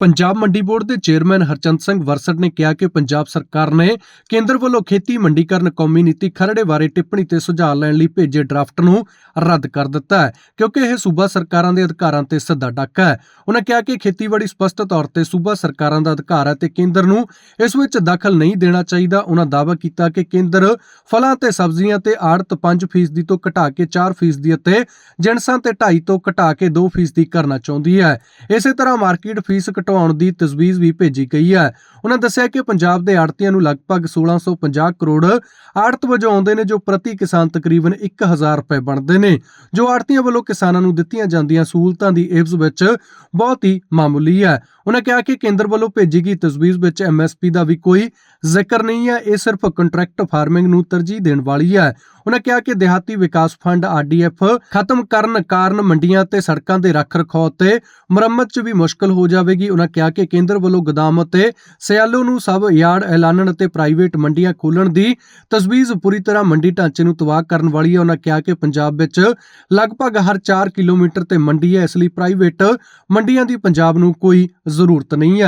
ਪੰਜਾਬ ਮੰਡੀ ਬੋਰਡ ਦੇ chairman Harchand Singh worst ਨੇ ਕਿਹਾ ਕਿ ਪੰਜਾਬ ਸਰਕਾਰ ਨੇ ਕੇਂਦਰ ਵੱਲੋਂ ਖੇਤੀ ਮੰਡੀਕਰਨ ਕੌਮੀ ਨੀਤੀ ਖਰੜੇ ਬਾਰੇ ਟਿੱਪਣੀ ਤੇ ਸੁਝਾਅ ਲੈਣ ਲਈ ਭੇਜੇ ਡਰਾਫਟ ਨੂੰ ਰੱਦ ਕਰ ਦਿੱਤਾ ਹੈ, ਕਿਉਂਕਿ ਇਹ ਸੂਬਾ ਸਰਕਾਰਾਂ ਦੇ ਅਧਿਕਾਰਾਂ ਤੇ ਸਿੱਧਾ ਡਾਕਾ ਹੈ। ਉਹਨਾਂ ਕਿਹਾ ਕਿ ਖੇਤੀਬਾੜੀ ਸਪਸ਼ਟ ਤੌਰ ਤੇ ਸੂਬਾ ਸਰਕਾਰਾਂ ਦਾ ਅਧਿਕਾਰ ਹੈ ਤੇ ਕੇਂਦਰ ਨੂੰ ਇਸ ਵਿੱਚ ਦਖਲ ਨਹੀਂ ਦੇਣਾ ਚਾਹੀਦਾ। ਉਹਨਾਂ ਦਾਅਵਾ ਕੀਤਾ ਕਿ ਕੇਂਦਰ ਫਲਾਂ ਤੇ ਸਬਜ਼ੀਆਂ ਤੇ ਆੜਤ 5% ਤੋਂ ਘਟਾ ਕੇ 4% ਅਤੇ ਜਿਣਸਾਂ ਤੇ 2.5 ਤੋਂ ਘਟਾ ਕੇ 2% ਕਰਨਾ ਚਾਹੁੰਦੀ ਹੈ। ਇਸੇ ਤਰ੍ਹਾਂ ਮਾਰਕੀਟ ਫੀਸ ਘਟਾਉਣ ਦੀ ਤਜਵੀਜ਼ ਵੀ ਭੇਜੀ ਗਈ ਹੈ। ਉਹਨਾਂ ਦੱਸਿਆ ਕਿ ਪੰਜਾਬ ਦੇ ਆੜਤੀਆਂ ਨੂੰ ਲਗਭਗ 1650 ਕਰੋੜ ਆੜਤ ਵਜੋਂ ਆਉਂਦੇ ਨੇ, ਜੋ ਪ੍ਰਤੀ ਕਿਸਾਨ ਤਕਰੀਬਨ 1000 ਰੁਪਏ ਬਣਦੇ ਨੇ, ਜੋ ਆੜਤੀਆਂ ਵੱਲੋਂ ਕਿਸਾਨਾਂ ਨੂੰ ਦਿੱਤੀਆਂ ਜਾਂਦੀਆਂ ਸਹੂਲਤਾਂ ਦੀ ਇਵਜ਼ ਵਿੱਚ ਬਹੁਤ ਹੀ ਮਾਮੂਲੀ ਹੈ। ਉਹਨਾਂ ਕਿਹਾ ਕਿ ਕੇਂਦਰ ਵੱਲੋਂ ਭੇਜੀ ਗਈ ਤਜਵੀਜ਼ ਵਿੱਚ ਐਮਐਸਪੀ ਦਾ ਵੀ ਕੋਈ ਜ਼ਿਕਰ ਨਹੀਂ ਹੈ, ਇਹ ਸਿਰਫ ਕੰਟਰੈਕਟ ਫਾਰਮਿੰਗ ਨੂੰ ਤਰਜੀਹ ਦੇਣ ਵਾਲੀ ਹੈ। ਉਹਨਾਂ ਕਿਹਾ ਕਿ ਦਿਹਾਤੀ ਵਿਕਾਸ ਫੰਡ ਆਰਡੀਐਫ ਖਤਮ ਕਰਨ ਕਾਰਨ ਮੰਡੀਆਂ ਤੇ ਸੜਕਾਂ ਦੇ ਰੱਖ ਰਖਾਅ ਤੇ ਮੁਰੰਮਤ 'ਚ ਵੀ ਮੁਸ਼ਕਲ ਹੋ ਜਾਵੇਗੀ। ਉਹਨਾਂ ਕਿਹਾ ਕਿ ਕੇਂਦਰ ਵੱਲੋਂ ਗੋਦਾਮ ਅਤੇ ਸਿਆਲੋ ਨੂੰ ਸਭ ਯਾਰਡ ਐਲਾਨਣ ਅਤੇ ਪ੍ਰਾਈਵੇਟ ਮੰਡੀਆਂ ਖੋਲਣ ਦੀ ਤਜਵੀਜ਼ ਪੂਰੀ ਤਰ੍ਹਾਂ ਮੰਡੀ ਢਾਂਚੇ ਨੂੰ ਤਬਾਹ ਕਰਨ ਵਾਲੀ ਹੈ। ਉਹਨਾਂ ਕਿਹਾ ਕਿ ਪੰਜਾਬ ਵਿੱਚ ਲਗਭਗ ਹਰ 4 ਕਿਲੋਮੀਟਰ ਤੇ ਮੰਡੀ ਹੈ, ਇਸ ਲਈ ਪ੍ਰਾਈਵੇਟ ਮੰਡੀਆਂ ਦੀ ਪੰਜਾਬ ਨੂੰ ਕੋਈ ਜ਼ਰੂਰਤ ਨਹੀਂ ਹੈ